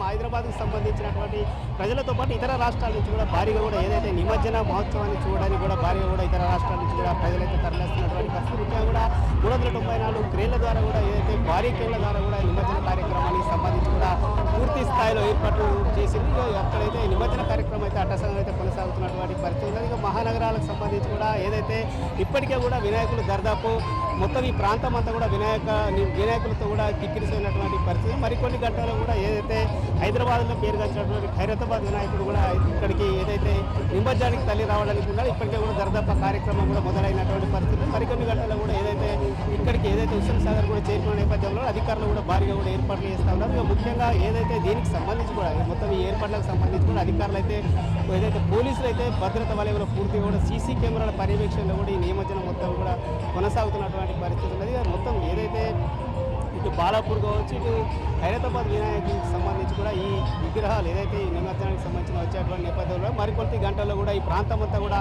మా హైదరాబాద్కి సంబంధించినటువంటి ప్రజలతో పాటు ఇతర రాష్ట్రాల నుంచి కూడా భారీగా కూడా ఏదైతే నిమజ్జన మహోత్సవాన్ని చూడడానికి కూడా భారీగా కూడా ఇతర రాష్ట్రాల నుంచి కూడా ప్రజలైతే తరలిస్తున్నటువంటి పరిస్థితి ముఖ్యంగా కూడా మూడు వందల తొంభై నాలుగు క్రేళ్ళ ద్వారా కూడా ఏదైతే భారీ క్రేళ్ళ ద్వారా కూడా నిమజ్జన కార్యక్రమానికి సంబంధించి కూడా పూర్తి స్థాయిలో ఏర్పాట్లు చేసింది. అక్కడైతే నిమజ్జన కార్యక్రమం అయితే అట్టసంగా అయితే కొనసాగుతున్నటువంటి పరిస్థితి ఉంది ఇక మహానగరాలకు సంబంధించి కూడా ఏదైతే ఇప్పటికే కూడా వినాయకులు దర్దాపు మొత్తం ఈ ప్రాంతం అంతా కూడా వినాయక వినాయకులతో కూడా కిక్కిరిసైనటువంటి పరిస్థితి. మరికొన్ని గంటల్లో కూడా ఏదైతే హైదరాబాద్లో పేరుగాంచినటువంటి ఖైరతాబాద్ వినాయకుడు కూడా ఇక్కడికి ఏదైతే నిమజ్జానికి తల్లి రావడానికి ఉన్నాడు ఇప్పటికే కూడా దర్దాపు కార్యక్రమం కూడా మొదలైనటువంటి పరిస్థితి. మరికొన్ని గంటల్లో కూడా ఏదైతే ఇక్కడికి ఏదైతే హుస్సేన్ సాగర్ కూడా చేరుకున్న నేపథ్యంలో అధికారులు కూడా భారీగా కూడా ఏర్పాట్లు చేస్తూ ఉన్నారు. ఇక ముఖ్యంగా ఏదైతే దీనికి సంబంధించి కూడా మొత్తం ఈ ఏర్పాట్లకు సంబంధించి కూడా అధికారులు అయితే ఏదైతే పోలీసులు అయితే భద్రత వలయంలో పూర్తిగా కూడా సీసీ కెమెరాల పర్యవేక్షణలో కూడా ఈ నిమజ్జనం మొత్తం కూడా కొనసాగుతున్నటువంటి పరిస్థితి ఉన్నది. మొత్తం ఏదైతే ఇటు బాలాపూర్ కావచ్చు ఇటు హైదరాబాద్ వినాయకునికి సంబంధించి కూడా ఈ విగ్రహాలు ఏదైతే ఈ నిమజ్జనానికి సంబంధించిన వచ్చేటువంటి నేపథ్యంలో మరికొద్ది గంటల్లో కూడా ఈ ప్రాంతం అంతా కూడా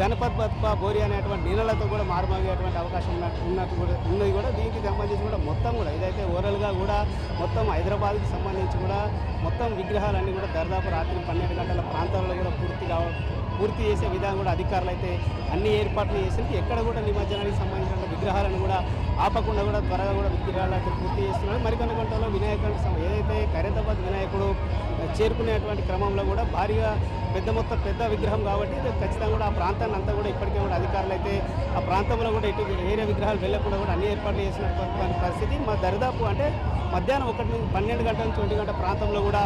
గణపతి బతుప బోరి అనేటువంటి నీళ్ళతో కూడా మారుమోగేటువంటి అవకాశం ఉన్నట్టు ఉన్నట్టు కూడా ఉన్నది కూడా. దీనికి సంబంధించి కూడా మొత్తం కూడా ఏదైతే ఓవరాల్గా కూడా మొత్తం హైదరాబాద్కి సంబంధించి కూడా మొత్తం విగ్రహాలన్నీ కూడా దాదాపు రాత్రి పన్నెండు గంటల ప్రాంతాల్లో కూడా పూర్తి కావ పూర్తి చేసే విధానం కూడా అధికారులు అయితే అన్ని ఏర్పాట్లు చేసి ఎక్కడ కూడా నిమజ్జనానికి సంబంధించిన విగ్రహాలను కూడా ఆపకుండా కూడా త్వరగా కూడా విగ్రహాలు అయితే పూర్తి చేస్తున్నారు. మరికొన్ని గంటల్లో వినాయకుడికి సం- ఏదైతే ఖైరతాబాద్ వినాయకుడు చేరుకునేటువంటి క్రమంలో కూడా భారీగా పెద్ద మొత్తం పెద్ద విగ్రహం కాబట్టి ఖచ్చితంగా కూడా ఆ ప్రాంతాన్ని అంతా కూడా ఇప్పటికే కూడా అధికారులు అయితే ఆ ప్రాంతంలో కూడా ఇటు వేరే విగ్రహాలు వెళ్ళకుండా కూడా అన్ని ఏర్పాట్లు చేసినటువంటి పరిస్థితి. మా దరిదాపు అంటే మధ్యాహ్నం ఒకటి నుంచి పన్నెండు గంటల నుంచి ఒంటి గంట ప్రాంతంలో కూడా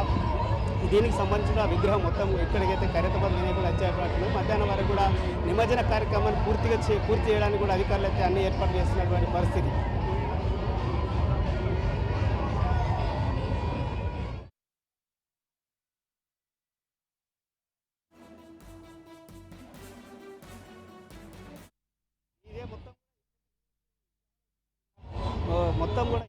దీనికి సంబంధించిన విగ్రహం మొత్తం ఎక్కడికైతే ఖైరతాబాద్ వినాయకుడు వచ్చేటువంటి మధ్యాహ్నం వరకు కూడా నిమజ్జన కార్యక్రమాన్ని పూర్తిగా చే పూర్తి చేయడానికి కూడా అధికారులు అయితే అన్ని ఏర్పాట్లు చేస్తున్నటువంటి పరిస్థితి. మొత్తం ఓ, మొత్తం కూడా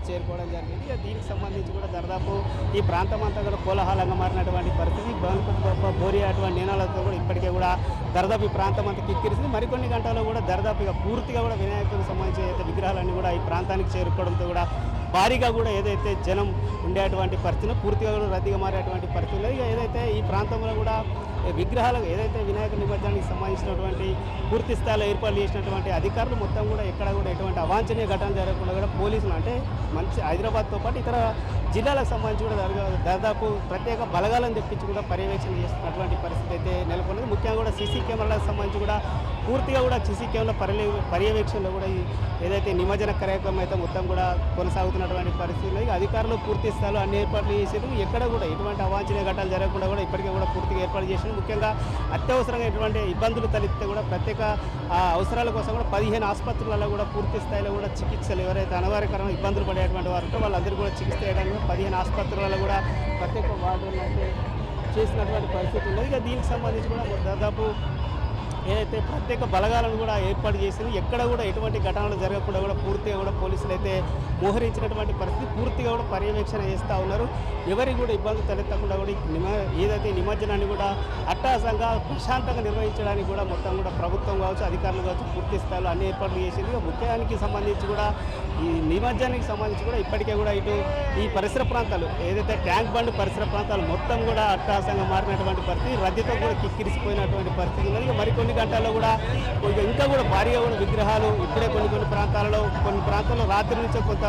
కూడా చేరుకోవడం జరిగింది. దీనికి సంబంధించి కూడా దాదాపు ఈ ప్రాంతం అంతా కూడా కోలాహలంగా మారినటువంటి పరిస్థితి. గణపతి గొప్ప బోరి అటువంటి నినాలతో కూడా ఇప్పటికే కూడా దర్దాపు ఈ ప్రాంతం అంతా కిక్కిరిసింది. మరికొన్ని గంటల్లో కూడా దర్దాపు ఇక పూర్తిగా కూడా వినాయకుడికి సంబంధించి విగ్రహాలన్నీ కూడా ఈ ప్రాంతానికి చేరుకోవడంతో కూడా భారీగా కూడా ఏదైతే జనం ఉండేటువంటి పరిస్థితులు పూర్తిగా కూడా రద్దీగా మారేటువంటి పరిస్థితులు ఇక ఏదైతే ఈ ప్రాంతంలో కూడా విగ్రహాలకు ఏదైతే వినాయక నిమజ్జనానికి సంబంధించినటువంటి పూర్తి స్థాయిలో ఏర్పాటు చేసినటువంటి అధికారులు మొత్తం కూడా ఎక్కడ కూడా ఎటువంటి అవాంఛనీయ ఘటన జరగకుండా కూడా పోలీసులు అంటే మంచి హైదరాబాద్తో పాటు ఇతర జిల్లాలకు సంబంధించి కూడా దాదాపు- ప్రత్యేక బలగాలను తెప్పించి కూడా పర్యవేక్షణ చేస్తున్నటువంటి పరిస్థితి అయితే నెలకొన్నది. ముఖ్యంగా కూడా సీసీ కెమెరాలకు సంబంధించి కూడా పూర్తిగా కూడా సీసీ కెమెరా పర్యవేక్షణలో కూడా ఏదైతే నిమజ్జన కార్యక్రమం అయితే మొత్తం కూడా కొనసాగుతుంది పరిస్థితుల్లో పరిస్థితులు అధికారులు పూర్తి స్థాయిలో అన్ని ఏర్పాట్లు చేశారు ఎక్కడ కూడా ఎటువంటి అవాంఛనీయ ఘటనలు జరగకుండా కూడా ఇప్పటికే కూడా పూర్తిగా ఏర్పాటు చేశారు ముఖ్యంగా అత్యవసరంగా ఎటువంటి ఇబ్బందులు తలెత్తే కూడా ప్రత్యేక అవసరాల కోసం కూడా పదిహేను ఆసుపత్రులలో కూడా పూర్తి స్థాయిలో కూడా చికిత్సలు ఎవరైతే అనివార్యకరమైన ఇబ్బందులు పడేటువంటి వారు ఉంటే వాళ్ళందరూ కూడా చికిత్స చేయడానికి పదిహేను ఆసుపత్రులలో కూడా ప్రత్యేక వార్డులను అయితే చేసినటువంటి పరిస్థితి ఉన్నది. ఇక దీనికి సంబంధించి కూడా దాదాపు ఏదైతే ప్రత్యేక బలగాలను కూడా ఏర్పాటు చేసింది ఎక్కడ కూడా ఎటువంటి ఘటనలు జరగకుండా కూడా పూర్తిగా కూడా పోలీసులు అయితే మోహరించినటువంటి పరిస్థితి పూర్తిగా కూడా పర్యవేక్షణ చేస్తూ ఉన్నారు. ఎవరికి కూడా ఇబ్బందులు తలెత్తకుండా కూడా నిమ ఏదైతే నిమజ్జనాన్ని కూడా అట్టాసంగా ప్రశాంతంగా నిర్వహించడానికి కూడా మొత్తం కూడా ప్రభుత్వం కావచ్చు అధికారులు కావచ్చు పూర్తి స్థాయిలో అన్ని ఏర్పాట్లు చేసింది. ముఖ్యానికి సంబంధించి కూడా ఈ నిమజ్జనానికి సంబంధించి కూడా ఇప్పటికే కూడా ఇటు ఈ పరిసర ప్రాంతాలు ఏదైతే ట్యాంక్ బండ్ పరిసర ప్రాంతాలు మొత్తం కూడా అట్టాసంగా మారినటువంటి పరిస్థితి రద్దీతో కూడా కిక్కిరిసిపోయినటువంటి పరిస్థితి ఉన్నది. మరికొన్ని గంటల్లో కూడా ఇక ఇంకా కూడా భారీగా కూడా విగ్రహాలు ఇప్పుడే కొన్ని కొన్ని ప్రాంతాలలో కొన్ని ప్రాంతాల్లో రాత్రి నుంచే కొంత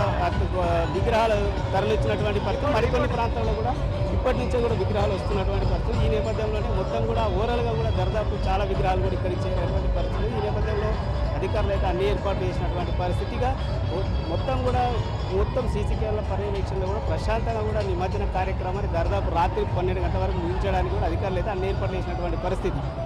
విగ్రహాలు తరలించినటువంటి పరిస్థితి. మరికొన్ని ప్రాంతాల్లో కూడా ఇప్పటి నుంచే కూడా విగ్రహాలు వస్తున్నటువంటి పరిస్థితి. ఈ నేపథ్యంలోనే మొత్తం కూడా ఓవరాల్గా కూడా దరిదాపు చాలా విగ్రహాలు కూడా ఇక్కడ చేరినటువంటి పరిస్థితి. ఈ నేపథ్యంలో అధికారులు అయితే అన్ని ఏర్పాట్లు చేసినటువంటి పరిస్థితిగా మొత్తం కూడా మొత్తం సీసీ కెమెరా పర్యవేక్షణలో కూడా ప్రశాంతంగా కూడా నిమజ్జన కార్యక్రమాన్ని దాదాపు రాత్రి పన్నెండు గంటల వరకు ముగించడానికి కూడా అధికారులు అయితే అన్ని ఏర్పాట్లు చేసినటువంటి పరిస్థితి.